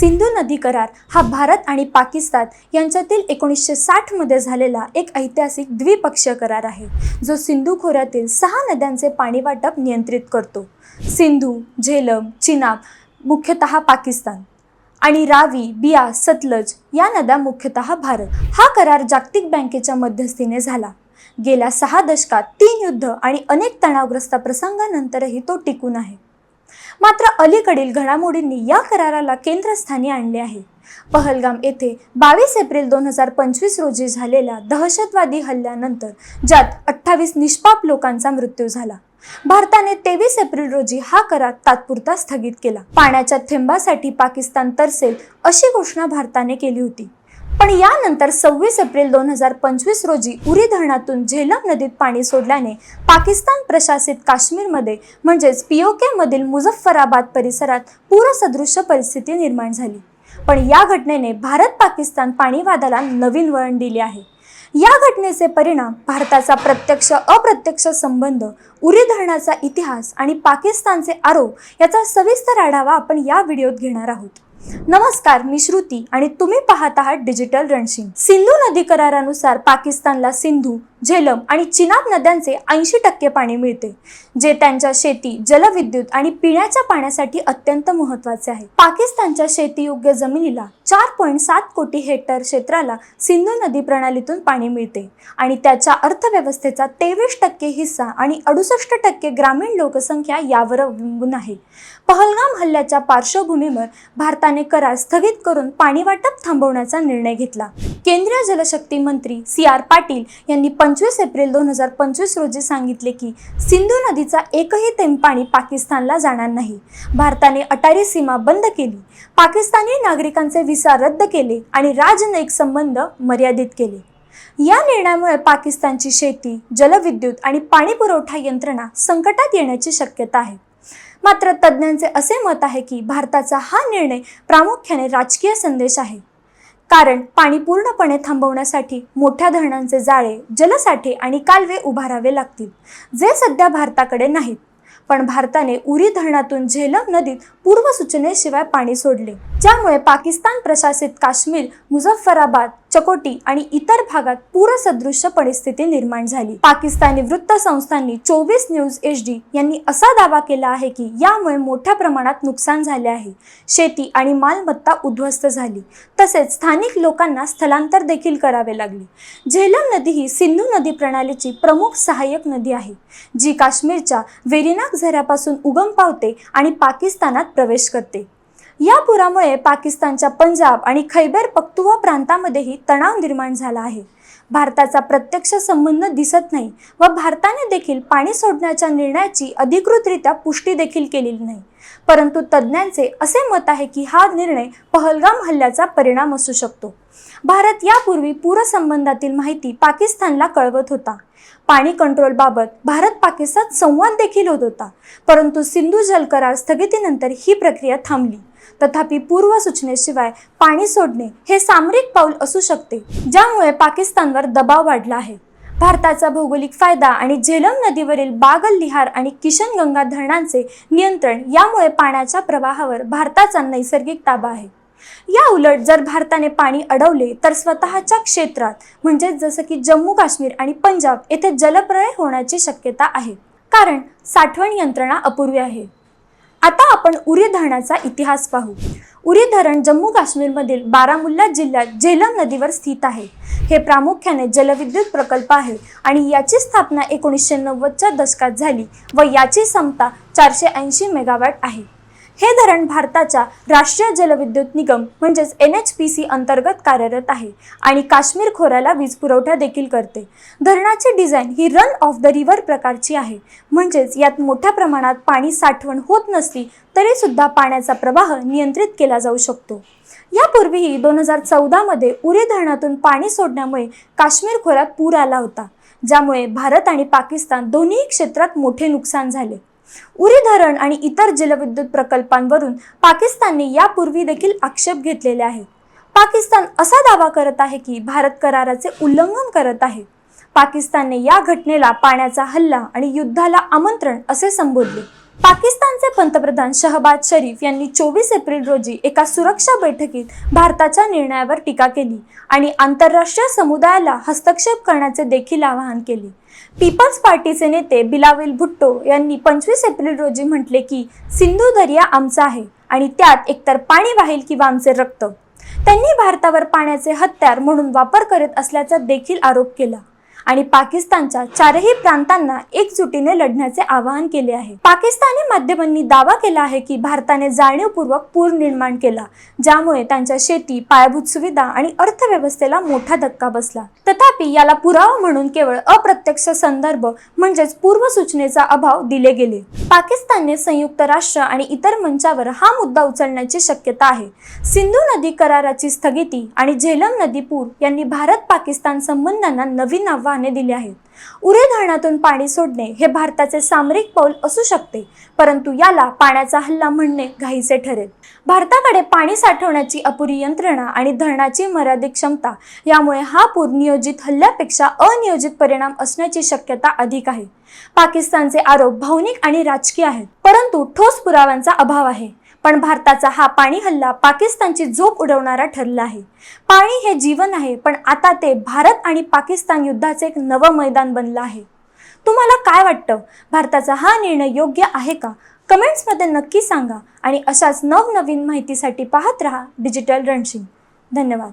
सिंधू नदी करार हा भारत आणि पाकिस्तान यांच्यातील एकोणीसशे साठमध्ये झालेला एक ऐतिहासिक द्विपक्षीय करार आहे जो सिंधू खोऱ्यातील सहा नद्यांचे पाणी वाटप नियंत्रित करतो. सिंधू झेलम चिनाब मुख्यतः पाकिस्तान आणि रावी बिया सतलज या नद्या मुख्यतः भारत. हा करार जागतिक बँकेच्या मध्यस्थीने झाला. गेल्या सहा दशकात तीन युद्ध आणि अनेक तणावग्रस्त प्रसंगानंतरही तो टिकून आहे. मात्र अलीकडील घडामोडींनी या कराराला केंद्रस्थानी आणले आहे. पहलगाम येथे बावीस एप्रिल दोन हजार पंचवीस रोजी झालेल्या दहशतवादी हल्ल्यानंतर ज्यात अठ्ठावीस निष्पाप लोकांचा मृत्यू झाला. भारताने तेवीस एप्रिल रोजी हा करार तात्पुरता स्थगित केला. पाण्याच्या थेंबासाठी पाकिस्तान तरसेल अशी घोषणा भारताने केली होती. पण यानंतर सव्वीस एप्रिल दोन हजार पंचवीस रोजी उरी धरणातून झेलम नदीत पाणी सोडल्याने पाकिस्तान प्रशासित काश्मीरमध्ये म्हणजेच पीओके मधील मुझफ्फराबाद परिसरात पूरसदृश्य परिस्थिती निर्माण झाली. पण या घटनेने भारत पाकिस्तान पाणीवादाला नवीन वळण दिले आहे. या घटनेचे परिणाम भारताचा प्रत्यक्ष अप्रत्यक्ष संबंध उरी धरणाचा इतिहास आणि पाकिस्तानचे आरोप याचा सविस्तर आढावा आपण या व्हिडिओत घेणार आहोत. नमस्कार मी श्रुती आणि तुम्ही पाहत आहात डिजिटल रणशिंग सिंधू नदी करारानुसार पाकिस्तानला सिंधू झेलम आणि चिनाब नद्यांचे ऐंशी टक्के पाणी मिळते जे त्यांच्या शेती जलविद्युत आणि पिण्याच्या पाण्यासाठी अत्यंत महत्त्वाचे आहे. पाकिस्तानच्या शेतीयोग्य जमिनीला चार पॉईंट सात कोटी हेक्टर क्षेत्राला सिंधू नदी प्रणालीतून पाणी मिळते आणि त्याच्या अर्थव्यवस्थेचा तेवीस टक्के हिस्सा आणि अडुसष्ट टक्के ग्रामीण लोकसंख्या यावर अवलंबून आहे. पहलगाम हल्ल्याच्या पार्श्वभूमीवर भारताने करार स्थगित करून पाणी वाटप थांबवण्याचा निर्णय घेतला. केंद्रीय जलशक्ती मंत्री सी आर पाटील यांनी पंचवीस एप्रिल दोन हजार पंचवीस रोजी सांगितले की सिंधू नदीचा एकही थेंब पाणी पाकिस्तानला जाणार नाही. भारताने अटारी सीमा बंद केली. पाकिस्तानी नागरिकांचे व्हिसा रद्द केले आणि राजनैतिक संबंध मर्यादित केले. या निर्णयामुळे पाकिस्तानची शेती जलविद्युत आणि पाणी पुरवठा यंत्रणा संकटात येण्याची शक्यता आहे. मात्र तज्ज्ञांचे असे मत आहे की भारताचा हा निर्णय प्रामुख्याने राजकीय संदेश आहे. कारण पाणी पूर्णपणे थांबवण्यासाठी मोठ्या धरणांचे जाळे जलसाठे आणि कालवे उभारावे लागतील जे सध्या भारताकडे नाहीत. पण भारताने उरी धरणातून झेलम नदीत पूर्वसूचनेशिवाय पाणी सोडले. ज्यामुळे पाकिस्तान प्रशासित काश्मीर मुझफ्फराबाद चकोटी आणि इतर भागात पूरसदृश्य परिस्थिती निर्माण झाली. पाकिस्तानी वृत्त संस्थांनी चोवीस न्यूज एच डी यांनी असा दावा केला आहे की यामुळे मोठ्या प्रमाणात नुकसान झाले आहे. शेती आणि मालमत्ता उद्ध्वस्त झाली. तसेच स्थानिक लोकांना स्थलांतर देखील करावे लागले. झेलम नदी ही सिंधू नदी प्रणालीची प्रमुख सहाय्यक नदी आहे जी काश्मीरच्या वेरिनाग झऱ्यापासून उगम पावते आणि पाकिस्तानात प्रवेश करते. या पुरामुळे पाकिस्तानच्या पंजाब आणि खैबर पख्तुवा प्रांतामध्येही तणाव निर्माण झाला आहे. भारताचा प्रत्यक्ष संबंध दिसत नाही व भारताने देखील पाणी सोडण्याच्या निर्णयाची अधिकृतरित्या पुष्टी देखील केलेली नाही. परंतु तज्ज्ञांचे असे मत आहे की हा निर्णय पहलगाम हल्ल्याचा परिणाम असू शकतो. भारत यापूर्वी पूरसंबंधातील माहिती पाकिस्तानला कळवत होता. पाणी कंट्रोलबाबत भारत पाकिस्तान संवाद देखील होत होता. परंतु सिंधू जल करार स्थगितीनंतर ही प्रक्रिया थांबली. तथापि पूर्व सूचनेशिवाय पाणी सोडणे हे सामरिक पाऊल असू शकते ज्यामुळे पाकिस्तानवर दबाव वाढला आहे. भारताचा भौगोलिक फायदा आणि झेलम नदीवरील बागल लिहार आणि किशनगंगा धरणांचे नियंत्रण यामुळे पाण्याच्या प्रवाहावर भारताचा नैसर्गिक ताबा आहे. या उलट जर भारताने पाणी अडवले तर स्वतःच्या क्षेत्रात म्हणजेच जसं की जम्मू काश्मीर आणि पंजाब येथे जलप्रलय होण्याची शक्यता आहे. कारण साठवण यंत्रणा अपूर्वी आहे. आता आपण उरी धरणाचा इतिहास पाहू. उरी धरण जम्मू काश्मीरमधील बारामुल्ला जिल्ह्यात झेलम नदीवर स्थित आहे. हे प्रामुख्याने जलविद्युत प्रकल्प आहे आणि याची स्थापना एकोणीसशे नव्वदच्या दशकात झाली व याची क्षमता चारशे ऐंशी मेगावॅट आहे. हे धरण भारताच्या राष्ट्रीय जलविद्युत निगम म्हणजेच एन एच पी सी अंतर्गत कार्यरत आहे आणि काश्मीर खोऱ्याला वीज पुरवठा देखील करते. धरणाची डिझाईन ही रन ऑफ द रिव्हर प्रकारची आहे. म्हणजेच यात मोठ्या प्रमाणात पाणी साठवण होत नसली तरी सुद्धा पाण्याचा प्रवाह नियंत्रित केला जाऊ शकतो. यापूर्वीही दोन हजार चौदामध्ये उरी धरणातून पाणी सोडण्यामुळे काश्मीर खोऱ्यात पूर आला होता ज्यामुळे भारत आणि पाकिस्तान दोन्ही क्षेत्रात मोठे नुकसान झाले. उरी धरण आणि इतर जलविद्युत प्रकल्पांवरून पाकिस्तानने यापूर्वी देखील आक्षेप घेतलेले आहेत. पाकिस्तान असा दावा करत आहे की भारत कराराचे उल्लंघन करत आहे. पाकिस्तानने या घटनेला पाण्याचा हल्ला आणि युद्धाला आमंत्रण असे संबोधले. पाकिस्तानचे पंतप्रधान शहबाज शरीफ यांनी चोवीस एप्रिल रोजी एका सुरक्षा बैठकीत भारताच्या निर्णयावर टीका केली आणि आंतरराष्ट्रीय समुदायाला हस्तक्षेप करण्याचे देखील आवाहन केले. पीपल्स पार्टीचे नेते बिलावेल भुट्टो यांनी पंचवीस एप्रिल रोजी म्हटले की सिंधू दर्या आमचा आहे आणि त्यात एकतर पाणी वाहील किंवा आमचे रक्त. त्यांनी भारतावर पाण्याचे हत्यार म्हणून वापर करत असल्याचा देखील आरोप केला. आणि पाकिस्तानच्या चारही प्रांतांना एकजुटीने लढण्याचे आवाहन केले आहे. पाकिस्तानी माध्यमांनी दावा केला आहे की भारताने जाणीवपूर्वक पूर निर्माण केला ज्यामुळे त्यांच्या शेती पायाभूत सुविधा आणि अर्थव्यवस्थेला मोठा धक्का बसला. तथा तथापि याला पुरावा म्हणून केवळ अप्रत्यक्ष संदर्भ म्हणजेच पूर्वसूचनेचा अभाव दिले गेले. पाकिस्तानने संयुक्त राष्ट्र आणि इतर मंचावर हा मुद्दा उचलण्याची शक्यता आहे. सिंधू नदी कराराची स्थगिती आणि झेलम नदी पूर यांनी भारत पाकिस्तान संबंधांना नवीन आव्हाने दिली आहेत. उरे धरणातून पाणी सोडणे हे भारताचे सामरिक पाऊल असू शकते परंतु याला पाण्याचा हल्ला म्हणणे घाईचे ठरेल. भारताकडे पाणी साठवण्याची अपुरी यंत्रणा आणि धरणाची मर्यादित क्षमता यामुळे हा पूर नियोजित हल्ल्यापेक्षा अनियोजित परिणाम असण्याची शक्यता अधिक आहे. पाकिस्तानचे आरोप भावनिक आणि राजकीय आहेत परंतु ठोस पुराव्यांचा अभाव आहे. पण भारताचा हा पाणी हल्ला पाकिस्तानची झोप उडवणारा ठरला आहे. पाणी हे जीवन आहे पण आता ते भारत आणि पाकिस्तान युद्धाचे एक नवं मैदान बनलं आहे. तुम्हाला काय वाटतं? भारताचा हा निर्णय योग्य आहे का? कमेंट्समध्ये नक्की सांगा आणि अशाच नवनवीन माहितीसाठी पाहत रहा डिजिटल रणशिंग. धन्यवाद.